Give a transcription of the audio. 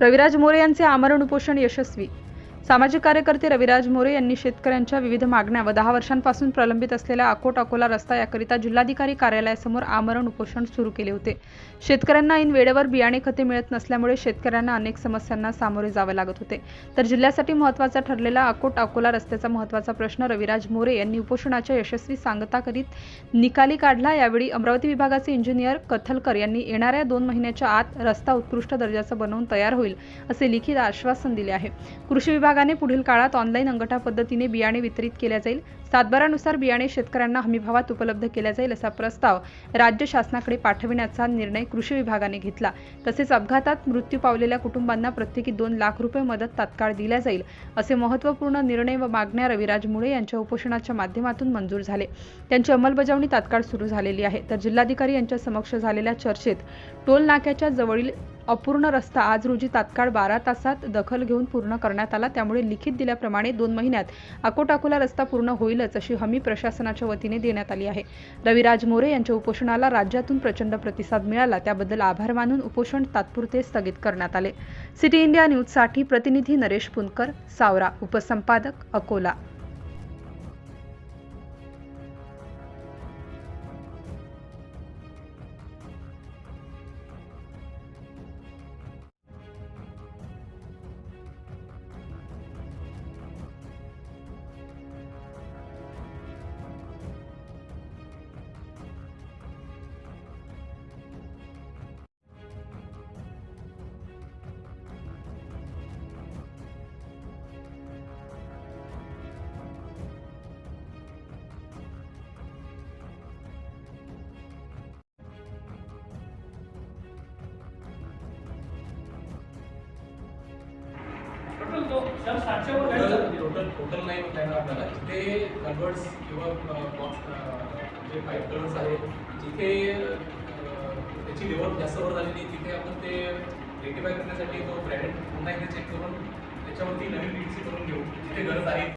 रविराज मोरे यांचे आमरण उपोषण यशस्वी सामाजिक कार्यकर्ते रविराज मोरे यांनी शेतकऱ्यांच्या विविध मागण्या व दहा वर्षांपासून प्रलंबित असलेल्या अकोट अकोला रस्ता याकरिता जिल्हाधिकारी कार्यालयासमोर आमरण उपोषण सुरू केले होते. शेतकऱ्यांना ऐन वेळेवर बियाणे खते मिळत नसल्यामुळे शेतकऱ्यांना अनेक समस्यांना सामोरे जावे लागत होते. तर जिल्ह्यासाठी महत्त्वाचा ठरलेला अकोट अकोला रस्त्याचा महत्त्वाचा प्रश्न रविराज मोरे यांनी उपोषणाच्या यशस्वी सांगता करीत निकाली काढला. यावेळी अमरावती विभागाचे इंजिनियर कथलकर यांनी येणाऱ्या दोन महिन्याच्या आत रस्ता उत्कृष्ट दर्जाचा बनवून तयार होईल असे लिखित आश्वासन दिले आहे. कृषी विभाग विभागाने पुढील काळात ऑनलाईन अंगठा पद्धतीने बियाणे वितरित केल्या जाईल. सातबारानुसार बियाणे शेतकऱ्यांना हमीभावात उपलब्ध केल्या जाईल असा प्रस्ताव राज्य शासनाकडे पाठविण्याचा निर्णय कृषी विभागाने घेतला. तसेच अपघातात मृत्यू पावलेल्या कुटुंबांना प्रत्येकी दोन लाख रुपये मदत तात्काळ दिल्या जाईल असे महत्त्वपूर्ण निर्णय व मागण्या रविराज मुळे यांच्या उपोषणाच्या माध्यमातून मंजूर झाले. त्यांची अंमलबजावणी तात्काळ सुरू झालेली आहे. तर जिल्हाधिकारी यांच्या समक्ष झालेल्या चर्चेत टोल नाक्याच्या जवळील अपूर्ण रस्ता आज रोजी तात्काळ बारा तासात दखल घेऊन पूर्ण करण्यात आला. त्यामुळे लिखित दिल्याप्रमाणे दोन महिन्यात अकोटाकोला रस्ता पूर्ण होईलच अशी हमी प्रशासनाच्या वतीने देण्यात आली आहे. रविराज मोरे यांच्या उपोषणाला राज्यातून प्रचंड प्रतिसाद मिळाला. त्याबद्दल आभार मानून उपोषण तात्पुरते स्थगित करण्यात आले. सिटी इंडिया न्यूजसाठी प्रतिनिधी नरेश पुनकर सावरा उपसंपादक अकोला. टोटल. टोटल नाही आहे ना आपल्याला जिथे कन्वर्ट्स किंवा बॉक्स जे पाईप कलर्स आहेत जिथे त्याची लेवल जास्त वर झालेली तिथे आपण ते रेक्टिफाय करण्यासाठी तो ब्रॅकेट पुन्हा एकदा चेक करून त्याच्यावरती नवीन पी करून घेऊ जिथे गरज आहे